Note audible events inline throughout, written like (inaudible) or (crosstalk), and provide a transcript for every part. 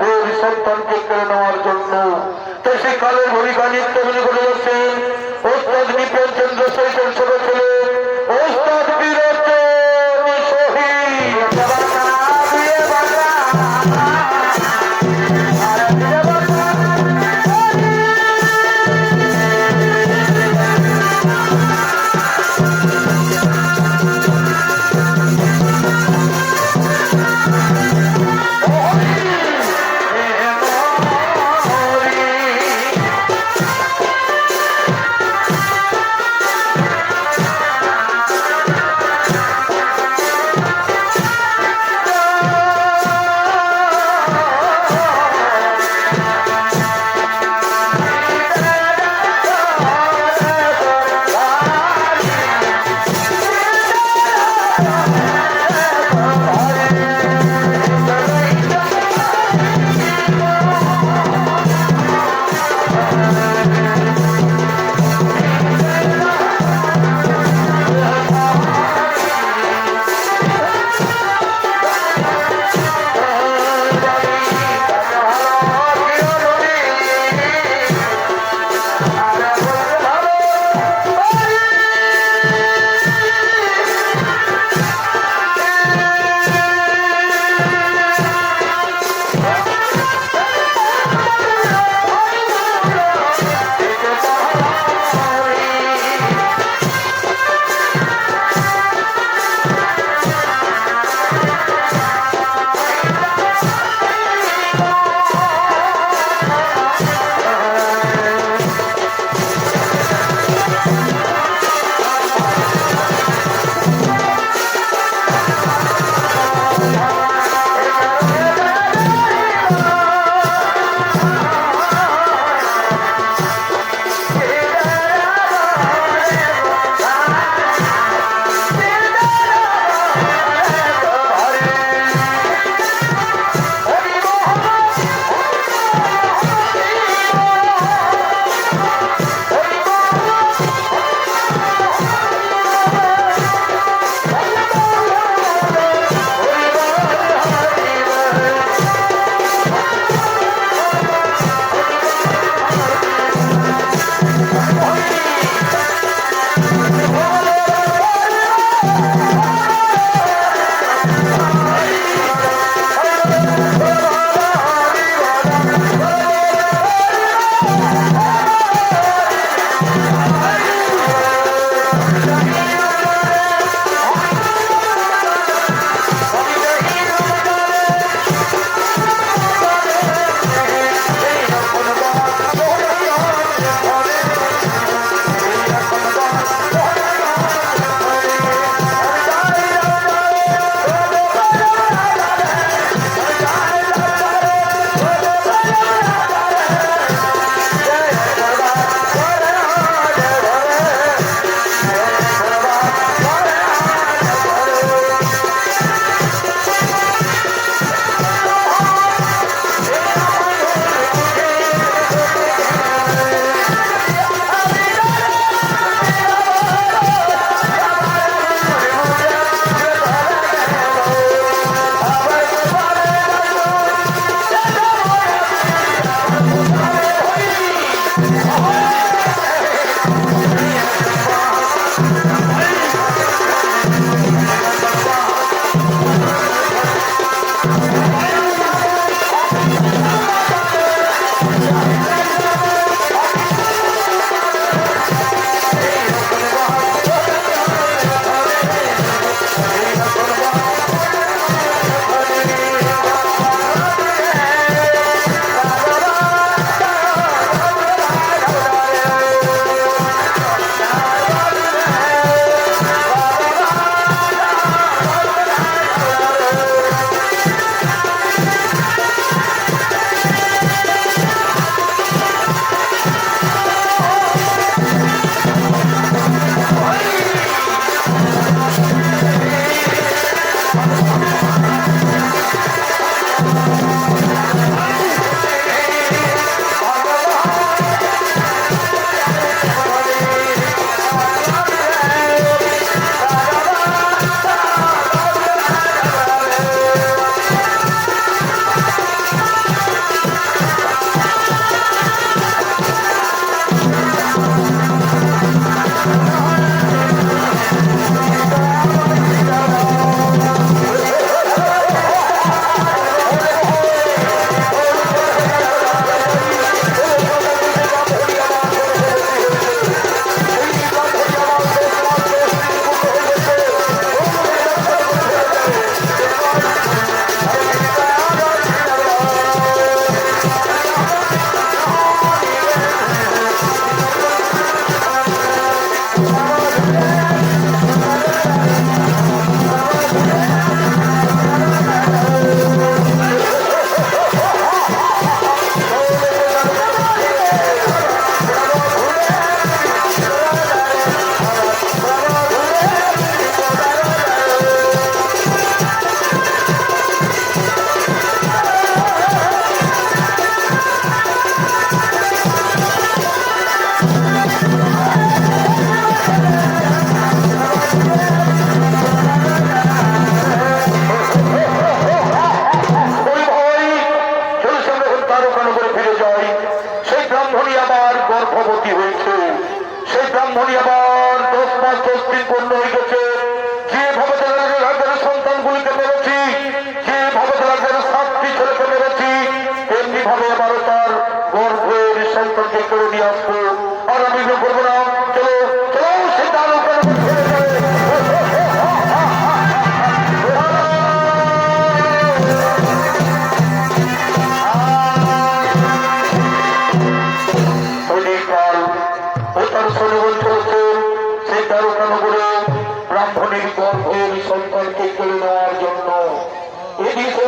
গর্ভের সন্তানকে কেড়ে নেওয়ার জন্য। তো সেই কালের ভূমিকা নিত্যগুলি করে যাচ্ছেন অত্যাধুনিক চন্দ্র শেষের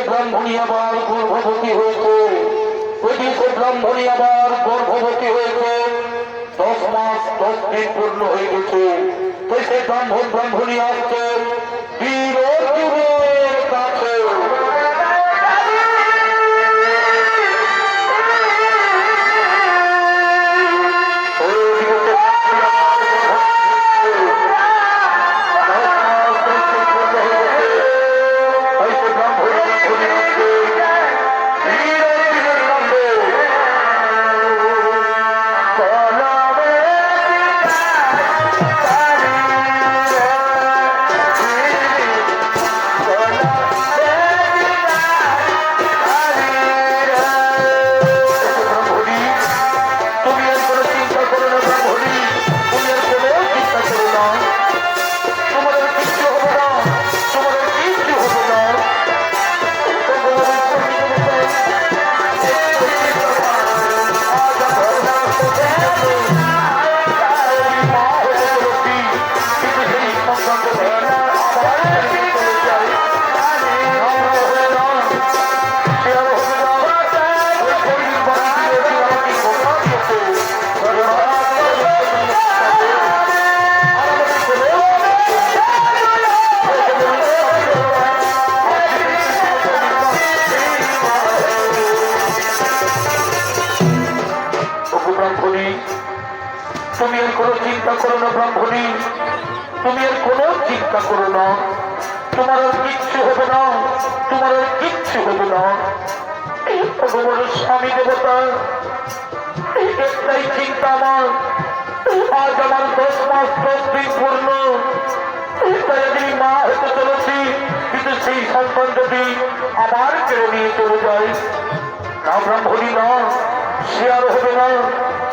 ব্রাহ্মণী আবার গর্ভবতী হয়েছে। এদিকে ব্রাহ্মণী আবার গর্ভবতী হয়েছে। দশ মাস দশ দিন পূর্ণ হয়ে গেছে। দেশে ব্রাহ্মণ, ব্রাহ্মণী আসছে। বীর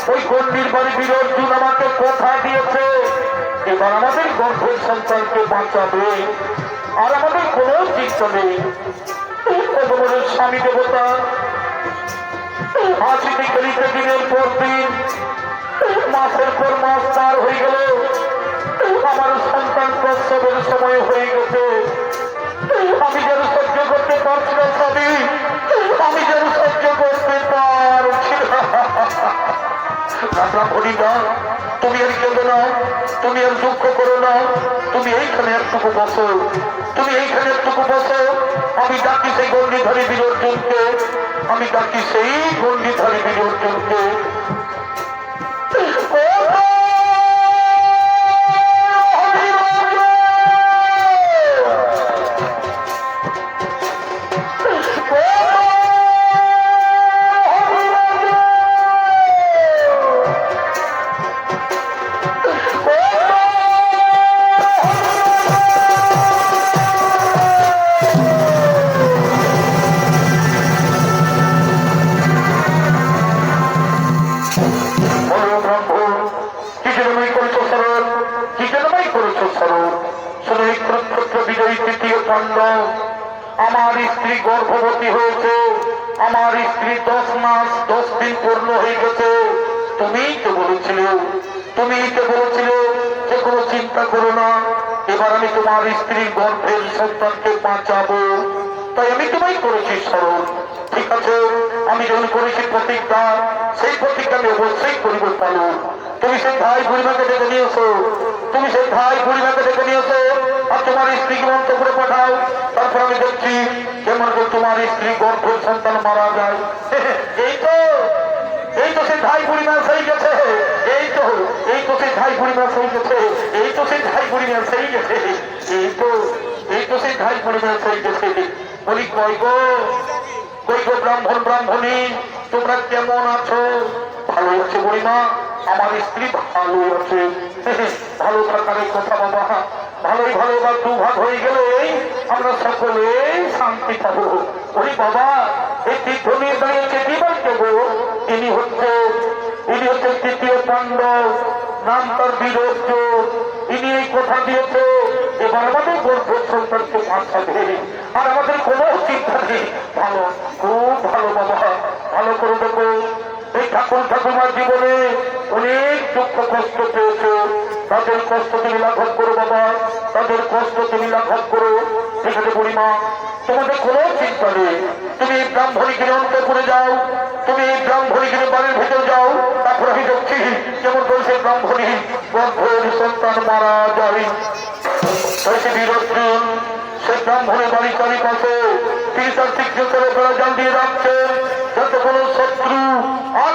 ওই গন্ডির বাড়ি অর্জুন আমাকে কথা দিয়েছে। এবার আমাদের গর্ভের সন্তানকে বাঁচাবে। আর আমাদের কোনো চিন্তা নেই। স্বামী দেবতা হাসিতে দিনের পর দিন, মাসের পর মাস পার হয়ে গেল। আমার সন্তান প্রসবের সময় হয়ে গেছে। আমি যেন সহ্য করতে পারছি স্বামী। আমি যেন সহ্য করতে পারছি না। তুমি আর কেঁদো না, তুমি আর দুঃখ করো না, তুমি এইখানে একটুকু বসো, তুমি এইখানে একটুকু বসো। আমি ডাকি সেই গন্ডিধারী বিরর্জনকে আমি ডাকি সেই গন্ডিধারী বিরর্জনকে তো বলেছিলে যে, কোনো চিন্তা করো না, এবার আমি তোমার স্ত্রীর গর্ভের সন্তানকে বাঁচাবো। তাই আমি তোমায় করেছি স্মরণ। ঠিক আছে, আমি যখন করেছি প্রতিজ্ঞা, সেই প্রতিজ্ঞা আমি অবশ্যই করিব পালন তুমি সেই ভাই বুড়িমাকে ডেকে নিয়ে এসো তুমি সেই ভাই বুড়িমাকে ডেকে নিয়ে এসো আর তোমার স্ত্রীকে মন্ত্র করে পাঠাও। তারপর আমি দেখছি যেমন তোমার স্ত্রী গর্ভের সন্তান মারা যায়। (laughs) এই তো এই তো সেই ভাই বুড়ি মাছ হয়ে গেছে। এই তো সেই ভাই মাছ হয়ে গেছে এই তো সেই ভাই মাছ হয়ে গেছে এই তো এই তো সেই ভাই মাছ হয়ে গেছে বলি, কই গো? ব্রাহ্মণ, ব্রাহ্মণী? তোমরা কেমন আছো? ভালো আছে বুড়িমা? আমার স্ত্রী ভালো আছে। (laughs) ভালো থাকার কথা বাবা। ভালোই ভালো, বা দুভাগ হয়ে গেলেই আমরা সকলে শান্তি পাবো। ওই বাবা, এই তীর্থ নিয়ে দাঁড়িয়েছে বিমান দেবো ইনি হচ্ছে উনি হচ্ছেন তৃতীয় পাণ্ডব নাম তার বীরত্ব ইনি এই কথা দিয়েছে এবার আমাদের গর্ভ সন্তানকে পাঠাবে আর আমাদের কোনো চিন্তা নেই ভালো খুব ভালো বাবা ভালো করে দেবো এই ঠাকুর ঠাকুমার জীবনে অনেক দুঃখ কষ্ট পেয়েছে তাদের কষ্ট তুমি লাঘব করো বাবা তাদের কষ্ট তুমি লাঘব করো সেখানে বলি মা তোমাদের কোনো চিন্তা নেই। তুমি ব্রাহ্মণী গিরে করে যাও, তুমি ব্রাহ্মণী গিরে বাড়ির ভেতর যাও, তারপরে আমি দেখছি যেমন বলছে ব্রাহ্মণী বন্ধের সন্তান মারা যাই হয়েছে সে ব্রাহ্মণের বাড়ি চারিপাশে তিনি তার তীক্ষ্ণ করে বেড়া জান দিয়ে রাখছেন যাতে কোনো শত্রু আর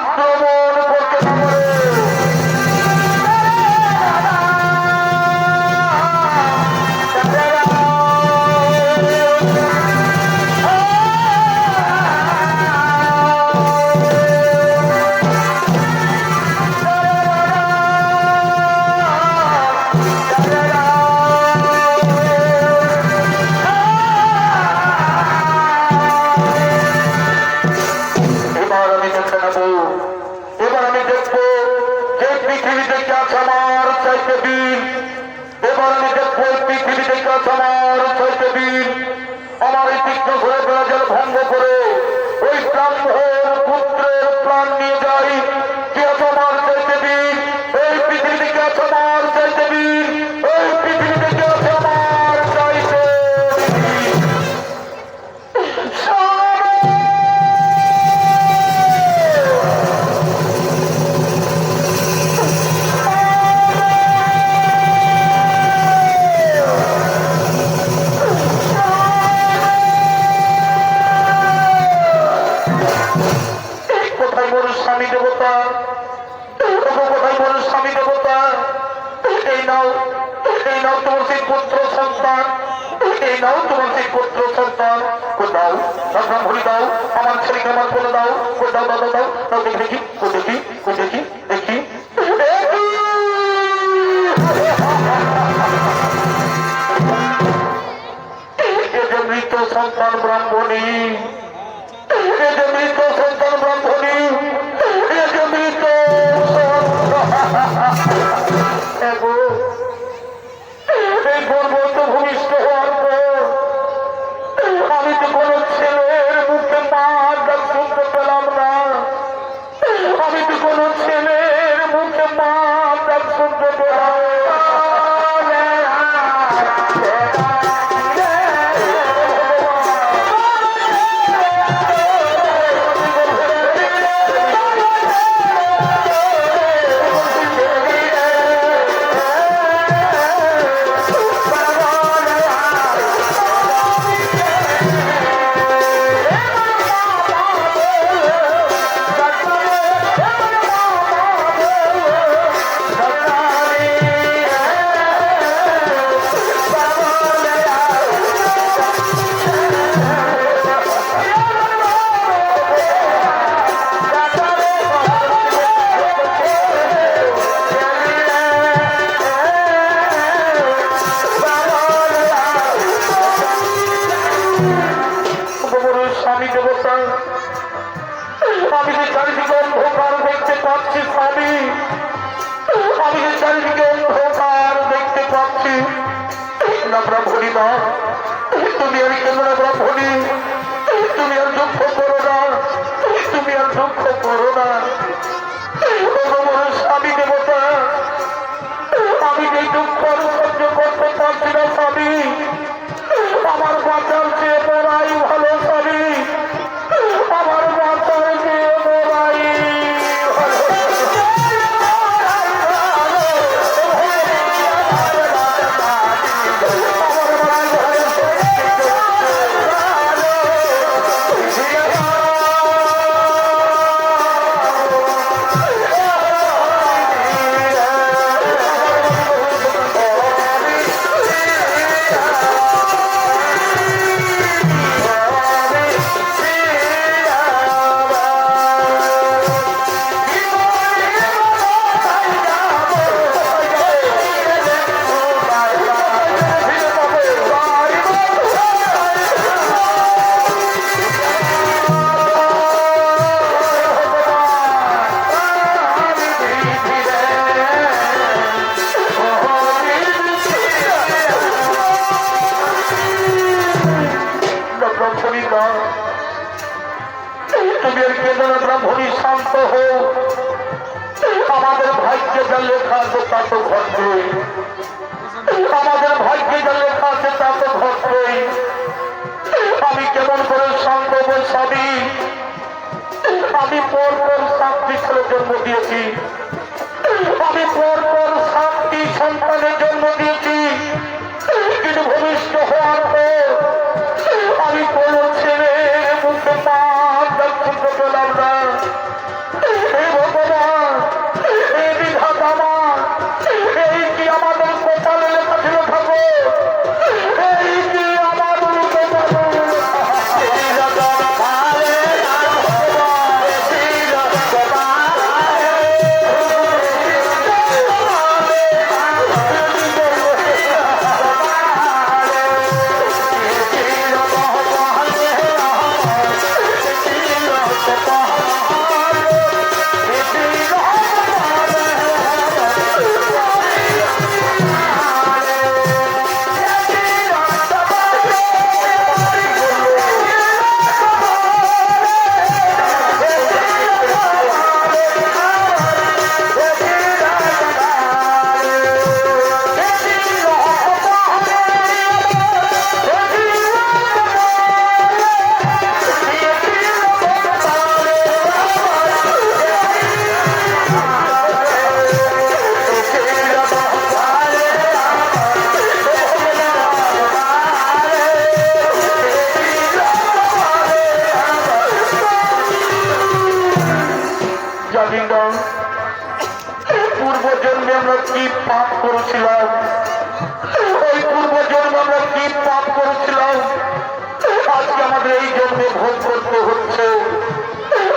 ভঙ্গ করে। দাও। ভগবান ভরি দাও, আমার ছেলে আমার বলে দাও করে দাও দাও দাও দাও। দেখি দেখি দেখি। দেখি দেখি মৃত দেখতে পাচ্ছি না ব্রাহ্মণী মা তুমি আর কেন ব্রাহ্মণী? তুমি আর দুঃখ তাতে ঘটবে আমাদের ভাগ্যে যা লেখা আছে ঘটবে আমি কেমন করে? সম্ভব আমি পর পর সাতটি ছেলে জন্ম দিয়েছি। আমি পর পর সাতটি সন্তানের জন্য করেছিলাম। ওই পূর্ব জন্মে আমরা কি পাপ করেছিলাম। আজকে আমাদের এই জন্মে ভোগ করতে হচ্ছে।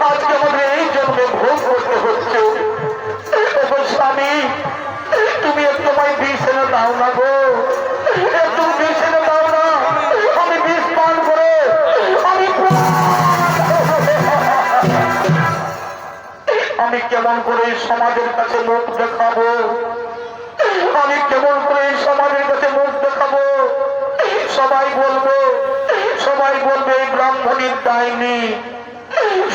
আজকে আমাদের এই জন্মে ভোগ করতে হচ্ছে। স্বামী, তুমি একটু আমায় বিষ এনে দাও না গো। একটু বিষ এনে দাও না। আমি বিষ পান করে, আমি আমি কেমন করে সমাজের কাছে মুখ দেখাবো আমি কেমন করে এই সমাজের কাছে মুখ দেখাবো সবাই বলবে, সবাই বলবে এই ব্রাহ্মণীর ডাইনি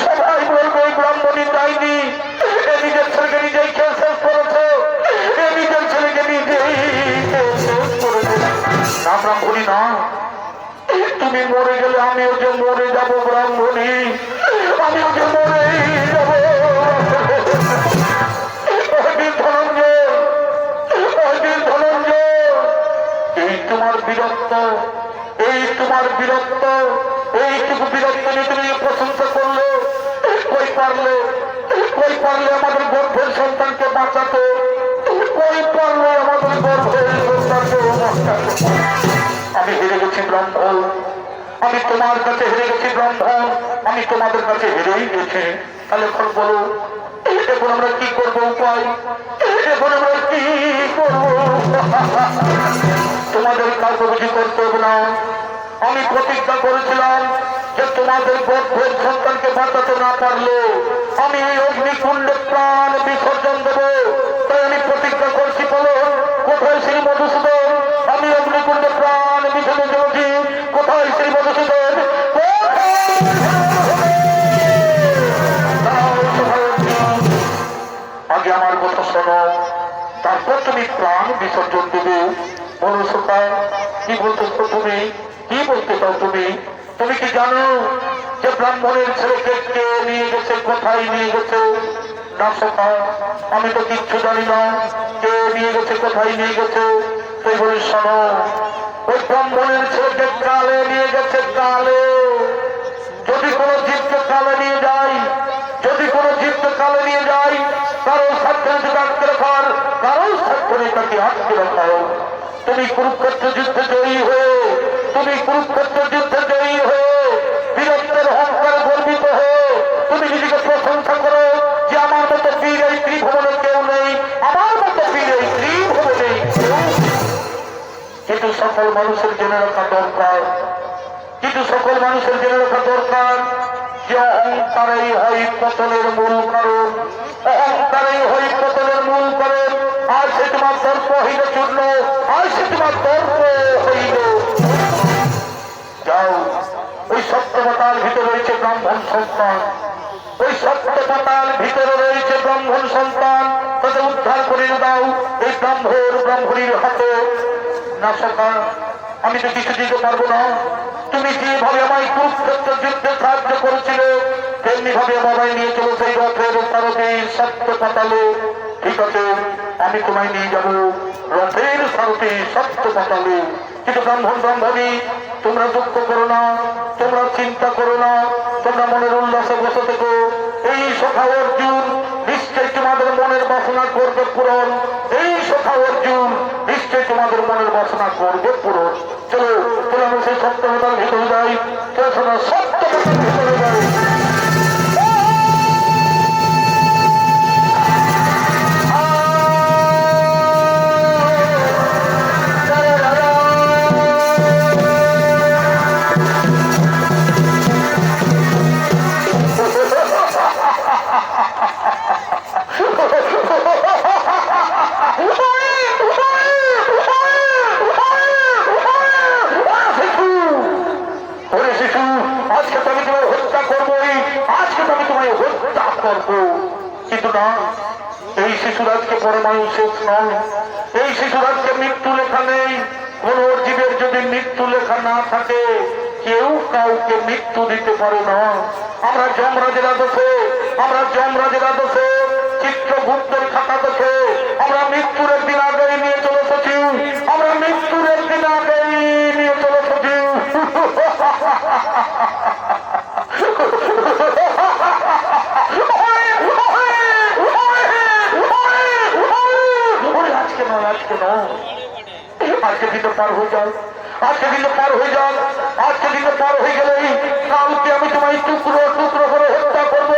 সবাই বলবে এই ব্রাহ্মণীর এ নিজের ছেলেকে নিজেই খেয়ে শেষ করেছে। নিজের ছেলেকে নিজেই ব্রাহ্মণী না। তুমি মরে গেলে আমিও যে মরে যাব ব্রাহ্মণী। আমিও যে মরেই যাব। ধনঞ্জয় এই তোমার এই তোমার বীরত্ব, এইটুকু বীরত্ব নিয়ে তুমি প্রশংসা করলে, কই পারলে কই পারলে আমাদের গর্ভের সন্তানকে বাঁচাতে, কই পারলে আমাদের গর্ভের সন্তানকে আমি হেরে গেছি ব্রাহ্মণ। আমি তোমার কাছে হেরে গেছি ব্রাহ্মণ। আমি তোমাদের কাছে হেরেই গেছি। তাহলে এখন বলো, এখন আমরা কি করব উপায়? এখন আমরা কি করব? তোমাদের কাউকে বুঝি করতে হবে না। আমি প্রতিজ্ঞা করেছিলাম যে তোমাদের গর্ভের সন্তানকে বাঁচাতে না পারলে আমি এই অগ্নিকুণ্ডে প্রাণ বিসর্জন দেবো। তাই আমি প্রতিজ্ঞা করছি, বলো, কোথায় শ্রী মধুসূদন? আমি অগ্নিকুণ্ডে প্রাণ বিসর্জন দেবছি কোথায় শ্রী মধুসূদন? আগে আমার কথা শোনো। তারপর তুমি প্রাণ বিসর্জন দেবে। মনুষ্যতা কি বলতেছো তুমি? কি বলতে চাও তুমি? তুমি কি জানো যে ব্রাহ্মণের ছেলেকে কে নিয়ে গেছে, কোথায় নিয়ে গেছে? না সখা আমি তো কিচ্ছু জানি না কে নিয়ে গেছে, কোথায় নিয়ে গেছে। তুই বলিস শোনো। ওই ব্রাহ্মণের ছেলেকে কালে নিয়ে গেছে, কালে। যদি কোনো জীবকে কালে নিয়ে যায়, যদি কোনো জীবকে কালে নিয়ে যায় কারও যদি আটকে রাখার কারও তাকে আটকে রাখাও তুমি কুরুক্ষেত্র যুদ্ধে জয়ী হয়ে তুমি কুরুক্ষেত্র যুদ্ধে জয়ী হয়ে বীরত্বের অহংকারে গর্বিত হয়ে তুমি নিজেকে প্রশংসা করো যে আমার মতো বীর এই ত্রিভুবনে কেউ নেই, আমার মতো বীর এই ত্রিভুবনে কিন্তু সকল মানুষের জেনে রাখা দরকার, কিন্তু সকল মানুষের জেনে রাখা দরকার যে অহংকারেই হয় পতনের মূল কারণ। অহংকারেই হয় পতনের মূল কারণ। আর সে তোমার তর্ক হইল চূর্ণ, আর সে তোমার তর্ক হইল যাও। ওই সত্যবতার ভিতরে রয়েছে ব্রাহ্মণ সন্তান। ওই সত্যবতার ভিতরে রয়েছে ব্রাহ্মণ সন্তান। তাদের উদ্ধার করে দাও। এই ব্রাহ্মণ ব্রাহ্মণীর হাতে। না সখা, আমি তো কিছু দিতে পারব না। তুমি যেভাবে আমায় কুরুক্ষেত্র যুদ্ধে সাহায্য করেছিল তেমনি ভাবে আমায় নিয়ে চলো সেই রথের সারথে সত্য পাতালে ঠিক আছে, আমি তোমায় নিয়ে যাব। রথের সারথে সত্য পাতালে কিন্তু ব্রাহ্মণ ব্রাহ্মণী, তোমরা দুঃখ করো না, তোমরা চিন্তা করো না, তোমরা মনের উল্লাসে বসে থেকো। এই সখা অর্জুন নিশ্চয় তোমাদের মনের বাসনা করবে পূরণ। এই সখা অর্জুন নিশ্চয় তোমাদের মনের বাসনা করবে পূরণ। চলো আমরা সেই সত্যতার ভিতরে যাই। চলো সত্যতার ভিতরে যাই। শিশুরাজকে পরমাণু শেষ নয় এই শিশুরাজকে মৃত্যু লেখা নেই। কোন জীবের যদি মৃত্যু লেখা না থাকে, কেউ কাউকে মৃত্যু দিতে পারে না। আমরা যমরাজের আদর্শে, আমরা যমরাজের আদর্শে, চিত্রগুপ্তের খাতা দেখে আমরা মৃত্যুর একদিন আগেই নিয়ে চলে এসেছি আমরা মৃত্যুর একদিন আগেই নিয়ে চলে এসেছি ওরে আজকে নয় আজকে নয় আজকে দিনটা পার হয়ে যাও। আজকে দিনটা পার হয়ে যাও। আজকে দিনটা পার হয়ে গেলেই কালকে আমি তোমায় টুকরো টুকরো করে হত্যা করব।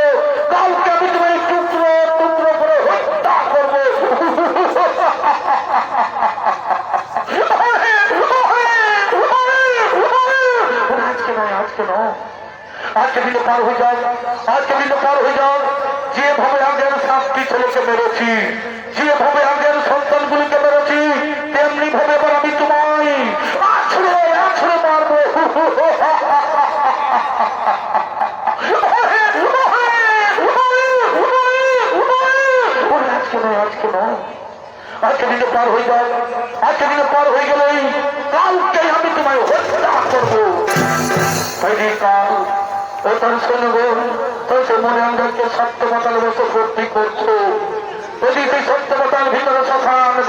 কালকে আমি তোমায় টুকরো টুকরো করে হত্যা করব। আজকে দিনে পার হয়ে যাও। আজকে দিনে পার হয়ে যাও। যেভাবে আগের সাতটি ছেলেকে মেরেছি, যেভাবে আগের সন্তানগুলিকে মেরেছি তেমনি ভাবে এবার আমি তোমায় আছড়ে আছড়ে মারবো ওরে আজকে নয় আজকে নয় আজকে দিনে পার হয়ে যাও আজকে দিনে পার হয়ে গেলেই কালকে আমি তোমায় হত্যা করব। কাল, ও তার শোনবেন তাই সে মনে আমাদেরকে সত্য মাতাল বসে ভর্তি করছ। যদি সেই সত্য মাতাল ভিতরে ঘাটে